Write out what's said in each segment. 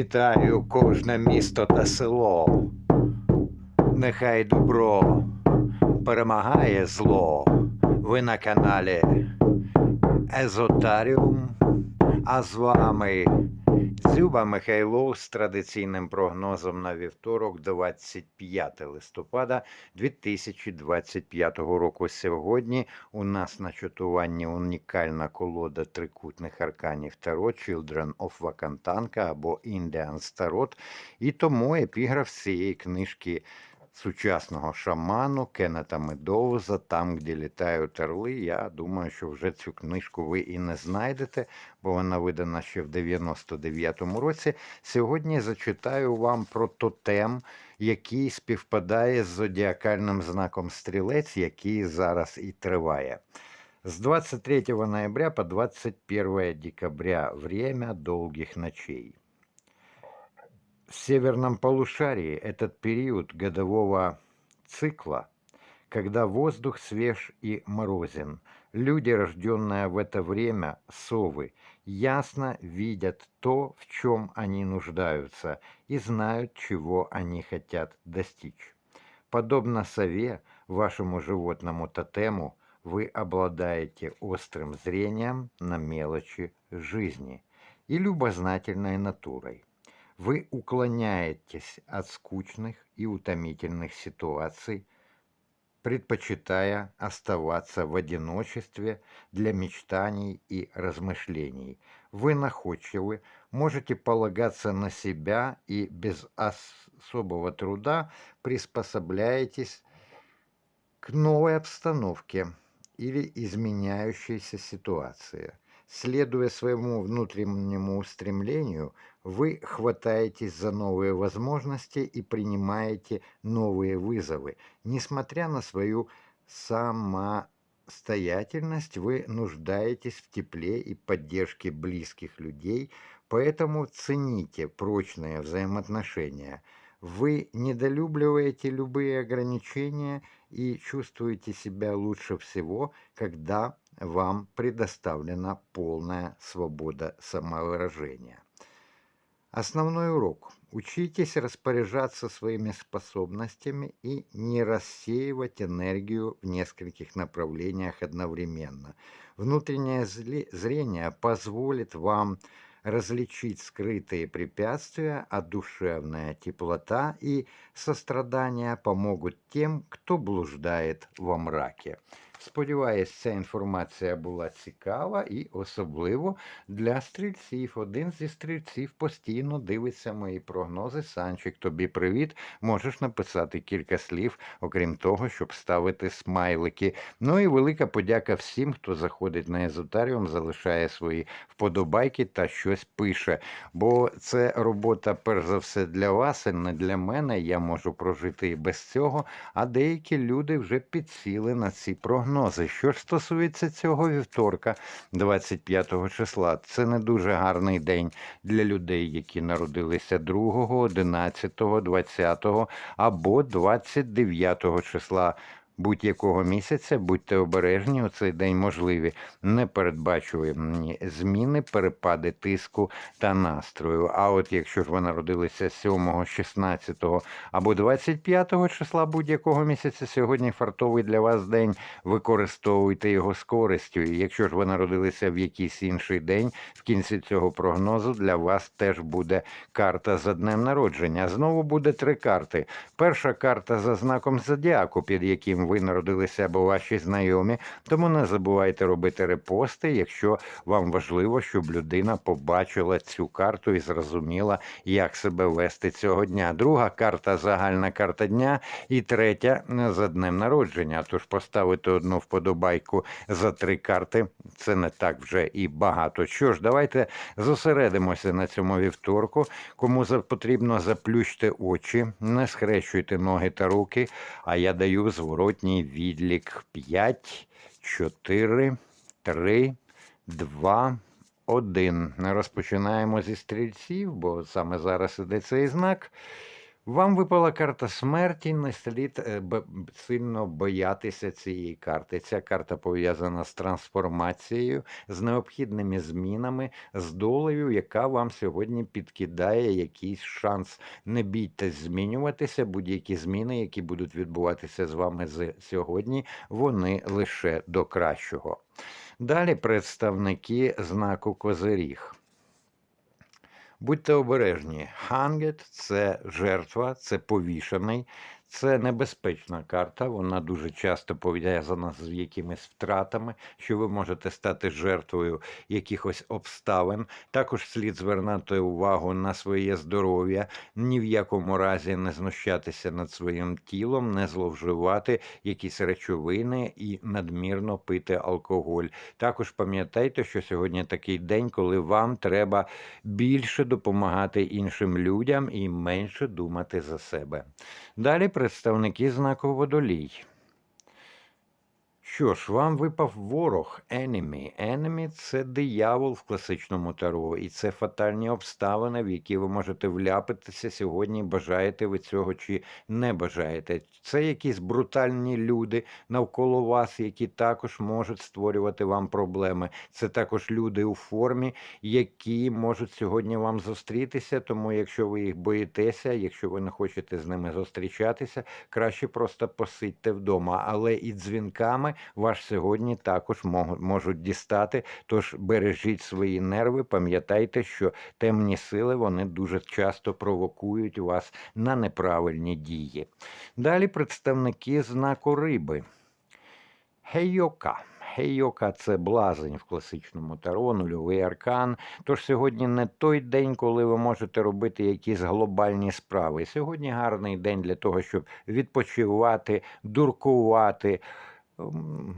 Вітаю кожне місто та село. Нехай добро перемагає зло. Ви на каналі Езотаріум. А з вами Дзюба Михайлов з традиційним прогнозом на вівторок, 25 листопада 2025 року. Сьогодні у нас на чатуванні унікальна колода трикутних арканів Таро Children of Вакантанка або Indian Tarot, І тому епіграф цієї книжки сучасного шаману Кеннета Медоуза Там, де літають орли. Я думаю, що вже цю книжку ви і не знайдете, бо вона видана ще в 99-му році. Сьогодні зачитаю вам про тотем, який співпадає з зодіакальним знаком стрілець, який зараз і триває. С 23 ноября по 21 декабря время долгих ночей. В северном полушарии этот период годового цикла, когда воздух свеж и морозен. Люди, рожденные в это время, совы, ясно видят то, в чем они нуждаются, и знают, чего они хотят достичь. Подобно сове, вашему животному тотему, вы обладаете острым зрением на мелочи жизни и любознательной натурой. Вы уклоняетесь от скучных и утомительных ситуаций, предпочитая оставаться в одиночестве для мечтаний и размышлений. Вы находчивы, можете полагаться на себя и без особого труда приспособляетесь к новой обстановке или изменяющейся ситуации. Следуя своему внутреннему устремлению, вы хватаетесь за новые возможности и принимаете новые вызовы. Несмотря на свою самостоятельность, вы нуждаетесь в тепле и поддержке близких людей, поэтому цените прочные взаимоотношения. Вы недолюбливаете любые ограничения и чувствуете себя лучше всего, когда вам предоставлена полная свобода самовыражения. Основной урок. Учитесь распоряжаться своими способностями и не рассеивать энергию в нескольких направлениях одновременно. Внутреннее зрение позволит вам различить скрытые препятствия, а душевная теплота и сострадание помогут тем, кто блуждает во мраке. Сподіваюсь, ця інформація була цікава і особливо для стрільців. Один зі стрільців постійно дивиться мої прогнози. Санчик, тобі привіт. Можеш написати кілька слів, окрім того, щоб ставити смайлики. Ну і велика подяка всім, хто заходить на езотаріум, залишає свої вподобайки та щось пише. Бо це робота, перш за все, для вас, і не для мене. Я можу прожити і без цього. А деякі люди вже підсіли на ці прогнози прогнози. Що ж стосується цього вівторка, 25 числа, це не дуже гарний день для людей, які народилися 2, 11, 20 або 29 числа будь-якого місяця, будьте обережні, у цей день можливі непередбачувані зміни, перепади тиску та настрою. А от якщо ж ви народилися 7, 16 або 25 числа будь-якого місяця, сьогодні фартовий для вас день, використовуйте його з користю. І якщо ж ви народилися в якийсь інший день, в кінці цього прогнозу для вас теж буде карта за днем народження. Знову буде три карти. Перша карта за знаком зодіаку, під яким ви народилися або ваші знайомі. Тому не забувайте робити репости, якщо вам важливо, щоб людина побачила цю карту і зрозуміла, як себе вести цього дня. Друга карта загальна карта дня, і третя за днем народження. Тож поставити одну вподобайку за три карти це не так вже і багато. Що ж, давайте зосередимося на цьому вівторку. Кому потрібно заплющте очі, не схрещуйте ноги та руки, а я даю зворотні зворотній відлік 5, 4, 3, 2, 1. Розпочинаємо зі стрільців, бо саме зараз іде цей знак. Вам випала карта смерті, не слід е, б- сильно боятися цієї карти. Ця карта пов'язана з трансформацією, з необхідними змінами, з долею, яка вам сьогодні підкидає якийсь шанс. Не бійтесь змінюватися, будь-які зміни, які будуть відбуватися з вами сьогодні, вони лише до кращого. Далі представники знаку Козиріг. Будьте обережні. Хангет це жертва, це повішений, це небезпечна карта. Вона дуже часто пов'язана з якимись втратами, що ви можете стати жертвою якихось обставин. Також слід звернути увагу на своє здоров'я, ні в якому разі не знущатися над своїм тілом, не зловживати якісь речовини і надмірно пити алкоголь. Також пам'ятайте, що сьогодні такий день, коли вам треба більше допомагати іншим людям і менше думати за себе. Далі представники знаку водолій. Що ж, вам випав ворог enemy. Enemy – це диявол в класичному таро, і це фатальні обставини, в які ви можете вляпитися сьогодні. Бажаєте ви цього чи не бажаєте. Це якісь брутальні люди навколо вас, які також можуть створювати вам проблеми. Це також люди у формі, які можуть сьогодні вам зустрітися. Тому, якщо ви їх боїтеся, якщо ви не хочете з ними зустрічатися, краще просто посидьте вдома. Але і дзвінками вас сьогодні також можуть дістати. Тож бережіть свої нерви, пам'ятайте, що темні сили вони дуже часто провокують вас на неправильні дії. Далі представники знаку риби. Гейока. Гейока це блазень в класичному таро, нульовий аркан. Тож сьогодні не той день, коли ви можете робити якісь глобальні справи. Сьогодні гарний день для того, щоб відпочивати, дуркувати.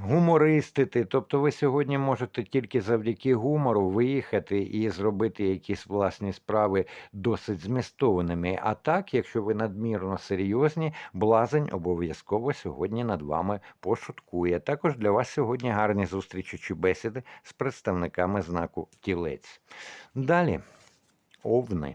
Гумористити, тобто ви сьогодні можете тільки завдяки гумору виїхати і зробити якісь власні справи досить змістованими. А так, якщо ви надмірно серйозні, блазень обов'язково сьогодні над вами пошуткує. Також для вас сьогодні гарні зустрічі чи бесіди з представниками знаку тілець. Далі, овни.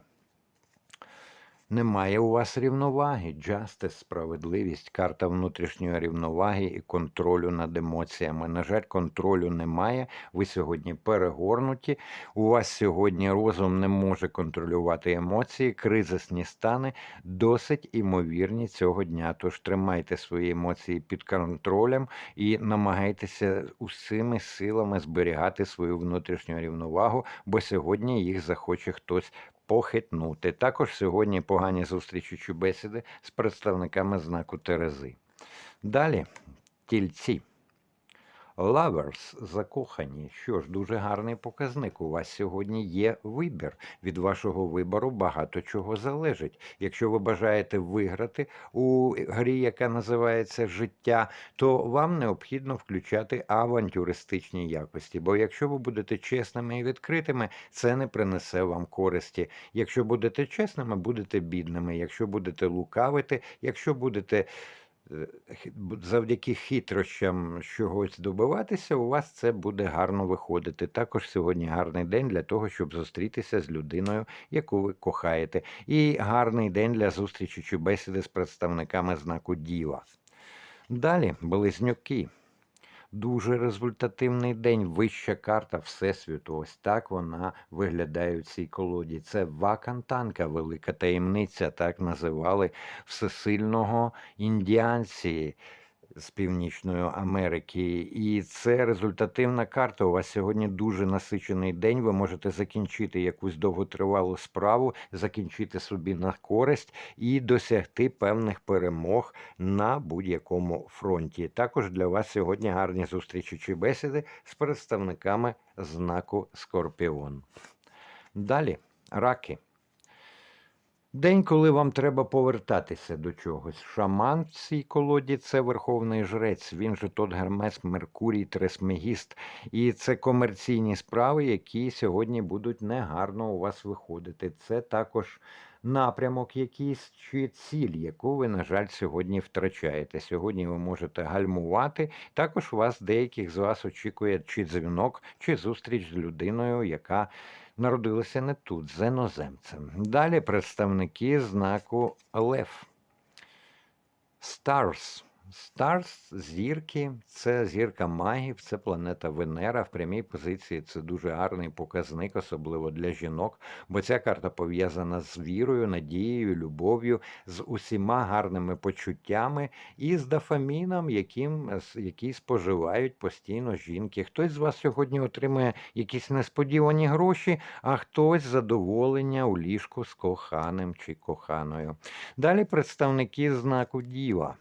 Немає у вас рівноваги, justice, справедливість, карта внутрішньої рівноваги і контролю над емоціями. На жаль, контролю немає. Ви сьогодні перегорнуті. У вас сьогодні розум не може контролювати емоції, кризисні стани досить імовірні цього дня. Тож тримайте свої емоції під контролем і намагайтеся усіми силами зберігати свою внутрішню рівновагу, бо сьогодні їх захоче хтось похитнути. Також сьогодні погані зустрічі бесіди з представниками знаку Терези. Далі тільці. Lovers, закохані. Що ж, дуже гарний показник. У вас сьогодні є вибір. Від вашого вибору багато чого залежить. Якщо ви бажаєте виграти у грі, яка називається життя, то вам необхідно включати авантюристичні якості. Бо якщо ви будете чесними і відкритими, це не принесе вам користі. Якщо будете чесними, будете бідними. Якщо будете лукавити, якщо будете завдяки хитрощам чогось добиватися, у вас це буде гарно виходити. Також сьогодні гарний день для того, щоб зустрітися з людиною, яку ви кохаєте. І гарний день для зустрічі чи бесіди з представниками знаку Діва. Далі близнюки. Дуже результативний день, вища карта Всесвіту. Ось так вона виглядає у цій колоді. Це вакантанка, велика таємниця, так називали всесильного індіанці з Північної Америки. І це результативна карта. У вас сьогодні дуже насичений день. Ви можете закінчити якусь довготривалу справу, закінчити собі на користь і досягти певних перемог на будь-якому фронті. Також для вас сьогодні гарні зустрічі чи бесіди з представниками знаку Скорпіон. Далі раки. День, коли вам треба повертатися до чогось. Шаман в цій колоді це верховний жрець. Він же тот Гермес, Меркурій, Тресмегіст. І це комерційні справи, які сьогодні будуть негарно у вас виходити. Це також напрямок якийсь чи ціль, яку ви, на жаль, сьогодні втрачаєте. Сьогодні ви можете гальмувати. Також вас деяких з вас очікує чи дзвінок, чи зустріч з людиною, яка народилися не тут, з іноземцем. Далі представники знаку Лев. Stars. Stars – зірки, це зірка магів, це планета Венера. В прямій позиції це дуже гарний показник, особливо для жінок, бо ця карта пов'язана з вірою, надією, любов'ю, з усіма гарними почуттями і з дофаміном, яким, який споживають постійно жінки. Хтось з вас сьогодні отримує якісь несподівані гроші, а хтось задоволення у ліжку з коханим чи коханою. Далі представники знаку Діва.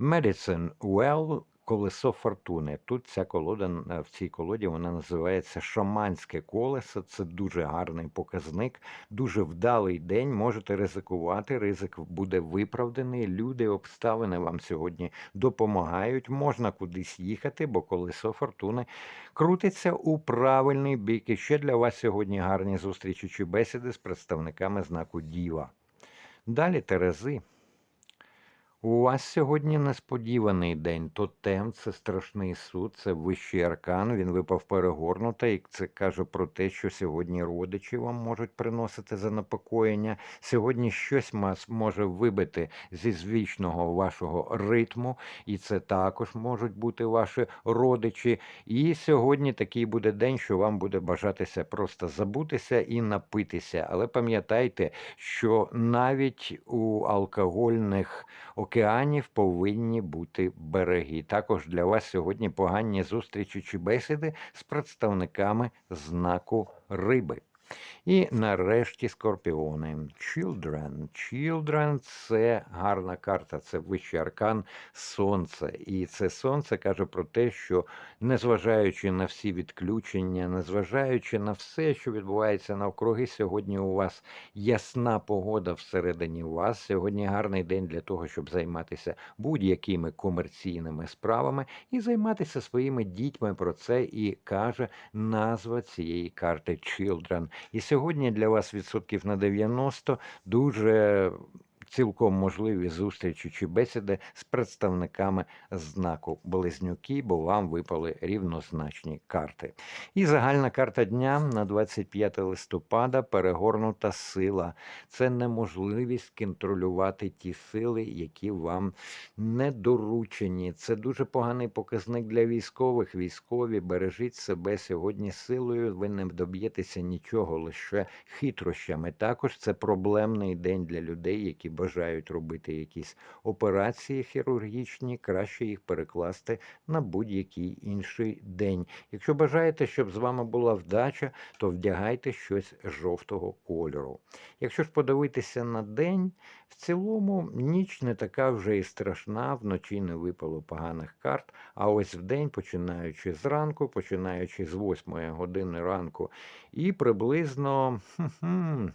Medicine Well колесо фортуни. Тут ця колода в цій колоді вона називається Шаманське колесо. Це дуже гарний показник, дуже вдалий день. Можете ризикувати. Ризик буде виправданий. Люди, обставини вам сьогодні допомагають. Можна кудись їхати, бо колесо фортуни крутиться у правильний бік. І ще для вас сьогодні гарні зустрічі чи бесіди з представниками знаку Діва. Далі Терези. У вас сьогодні несподіваний день. Тотем це страшний суд, це вищий аркан. Він випав перегорнуто, і це каже про те, що сьогодні родичі вам можуть приносити занепокоєння. Сьогодні щось вас може вибити зі звичного вашого ритму, і це також можуть бути ваші родичі. І сьогодні такий буде день, що вам буде бажатися просто забутися і напитися. Але пам'ятайте, що навіть у алкогольних океанів повинні бути береги. Також для вас сьогодні погані зустрічі чи бесіди з представниками знаку риби. І нарешті скорпіони. Children. Children – це гарна карта, це вищий аркан сонце. І це сонце каже про те, що незважаючи на всі відключення, незважаючи на все, що відбувається навкруги, сьогодні у вас ясна погода всередині вас. Сьогодні гарний день для того, щоб займатися будь-якими комерційними справами і займатися своїми дітьми. Про це і каже назва цієї карти Children. І сьогодні для вас відсотків на 90 дуже цілком можливі зустрічі чи бесіди з представниками знаку Близнюки, бо вам випали рівнозначні карти. І загальна карта дня на 25 листопада перегорнута сила. Це неможливість контролювати ті сили, які вам не доручені. Це дуже поганий показник для військових. Військові бережіть себе сьогодні силою. Ви не доб'єтеся нічого лише хитрощами. Також це проблемний день для людей, які бажають робити якісь операції хірургічні, краще їх перекласти на будь-який інший день. Якщо бажаєте, щоб з вами була вдача, то вдягайте щось жовтого кольору. Якщо ж подивитися на день, в цілому ніч не така вже і страшна, вночі не випало поганих карт. А ось в день, починаючи з ранку, починаючи з 8 години ранку, і приблизно. Хм,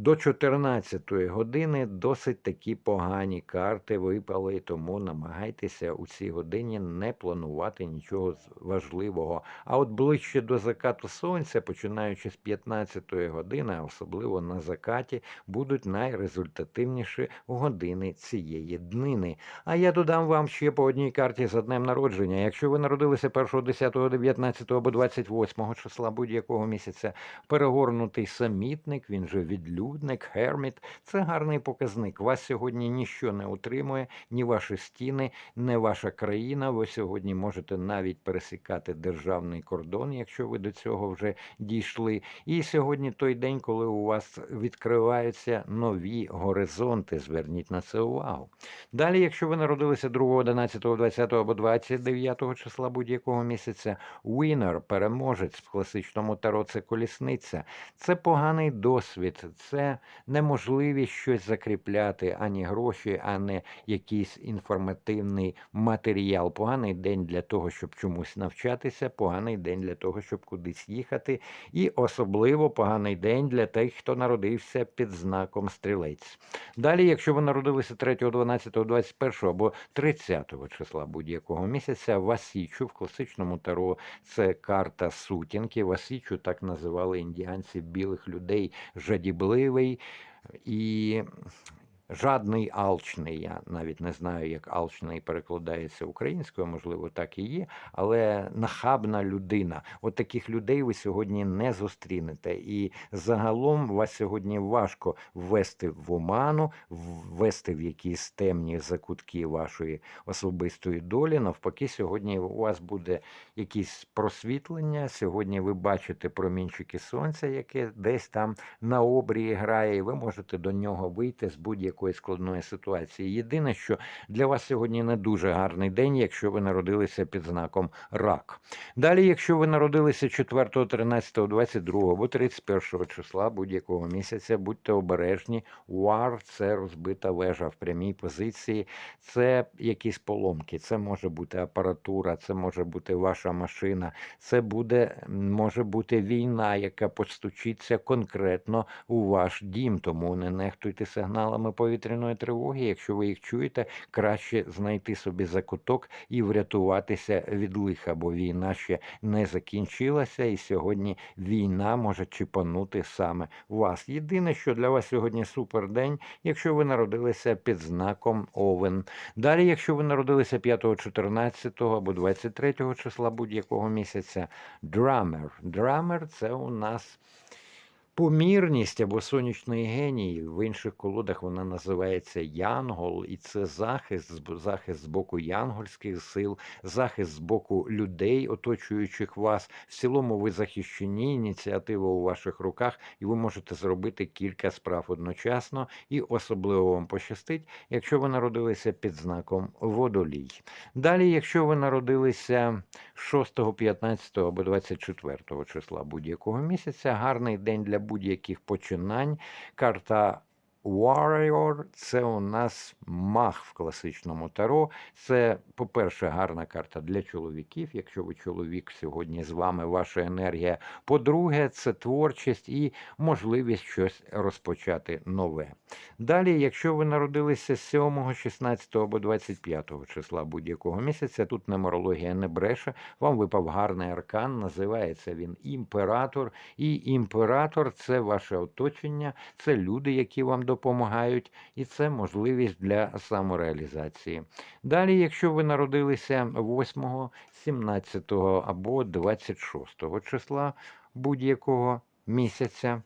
до 14 години досить такі погані карти випали, тому намагайтеся у цій годині не планувати нічого важливого. А от ближче до закату сонця, починаючи з 15 години, а особливо на закаті, будуть найрезультативніші години цієї днини. А я додам вам ще по одній карті за днем народження. Якщо ви народилися 1, 10, 19 або 28 числа будь-якого місяця, перегорнутий самітник, він же відлюд відлюдник, Херміт це гарний показник. Вас сьогодні ніщо не утримує, ні ваші стіни, ні ваша країна. Ви сьогодні можете навіть пересікати державний кордон, якщо ви до цього вже дійшли. І сьогодні той день, коли у вас відкриваються нові горизонти. Зверніть на це увагу. Далі, якщо ви народилися 2, 11, 20 або 29 числа будь-якого місяця, Winner, переможець в класичному таро це колісниця. Це поганий досвід. це це неможливість щось закріпляти, ані гроші, а не якийсь інформативний матеріал. Поганий день для того, щоб чомусь навчатися, поганий день для того, щоб кудись їхати. І особливо поганий день для тих, хто народився під знаком стрілець. Далі, якщо ви народилися 3, 12, 21 або 30 числа будь-якого місяця, Васічу в класичному таро це карта сутінки. Васічу так називали індіанці білих людей жадібливих можливий і жадний алчний. Я навіть не знаю, як алчний перекладається українською, можливо, так і є, але нахабна людина. От таких людей ви сьогодні не зустрінете. І загалом вас сьогодні важко ввести в оману, ввести в якісь темні закутки вашої особистої долі. Навпаки, сьогодні у вас буде якісь просвітлення. Сьогодні ви бачите промінчики сонця, яке десь там на обрії грає, і ви можете до нього вийти з будь-якої складної ситуації. Єдине, що для вас сьогодні не дуже гарний день, якщо ви народилися під знаком рак. Далі, якщо ви народилися 4, 13, 22 або 31 числа будь-якого місяця, будьте обережні. Уар це розбита вежа в прямій позиції, це якісь поломки, це може бути апаратура, це може бути ваша машина, це буде, може бути війна, яка постучиться конкретно у ваш дім. Тому не нехтуйте сигналами повітряної тривоги. Якщо ви їх чуєте, краще знайти собі закуток і врятуватися від лиха, бо війна ще не закінчилася, і сьогодні війна може чіпанути саме вас. Єдине, що для вас сьогодні супердень, якщо ви народилися під знаком Овен. Далі, якщо ви народилися 5, 14 або 23 числа будь-якого місяця, драмер. Драмер це у нас. Помірність або сонячний геній в інших колодах вона називається Янгол, і це захист, захист з боку янгольських сил, захист з боку людей, оточуючих вас. В цілому ви захищені, ініціатива у ваших руках, і ви можете зробити кілька справ одночасно. І особливо вам пощастить, якщо ви народилися під знаком водолій. Далі, якщо ви народилися 6, 15 або 24 числа будь-якого місяця, гарний день для будь-яких починань. Карта Warrior це у нас мах в класичному таро. Це, по-перше, гарна карта для чоловіків. Якщо ви чоловік сьогодні з вами, ваша енергія. По-друге, це творчість і можливість щось розпочати нове. Далі, якщо ви народилися 7, 16 або 25 числа будь-якого місяця, тут нумерологія не бреше, вам випав гарний аркан, називається він імператор. І імператор це ваше оточення, це люди, які вам допомагають, і це можливість для самореалізації. Далі, якщо ви народилися 8, 17 або 26 числа будь-якого місяця,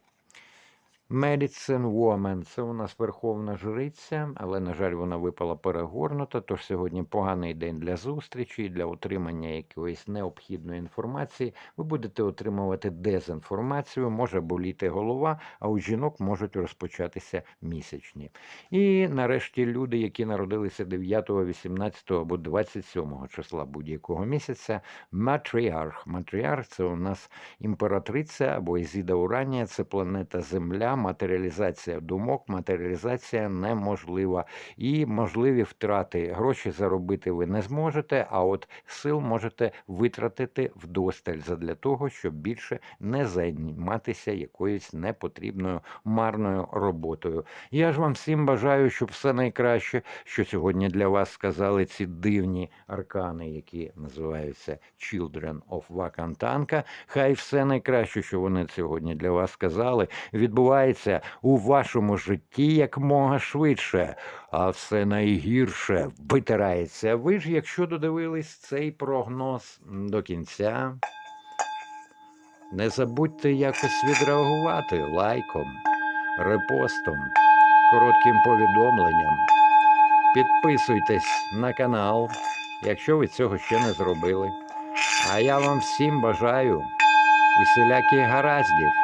Medicine Woman – це у нас верховна жриця, але, на жаль, вона випала перегорнута. Тож сьогодні поганий день для зустрічі, для отримання якоїсь необхідної інформації. Ви будете отримувати дезінформацію, може боліти голова, а у жінок можуть розпочатися місячні. І нарешті люди, які народилися 9, 18 або 27 числа будь-якого місяця, матріарх. Матріарх це у нас імператриця або Ізіда Уранія, це планета Земля, матеріалізація думок, матеріалізація неможлива. І можливі втрати. Гроші заробити ви не зможете, а от сил можете витратити вдосталь задля того, щоб більше не займатися якоюсь непотрібною марною роботою. Я ж вам всім бажаю, щоб все найкраще, що сьогодні для вас сказали ці дивні аркани, які називаються Children of Вакантанка. Хай все найкраще, що вони сьогодні для вас сказали, відбувається у вашому житті якмога швидше, а все найгірше витирається. Ви ж, якщо додивились цей прогноз до кінця, не забудьте якось відреагувати лайком, репостом, коротким повідомленням. Підписуйтесь на канал, якщо ви цього ще не зробили. А я вам всім бажаю усіляких гараздів.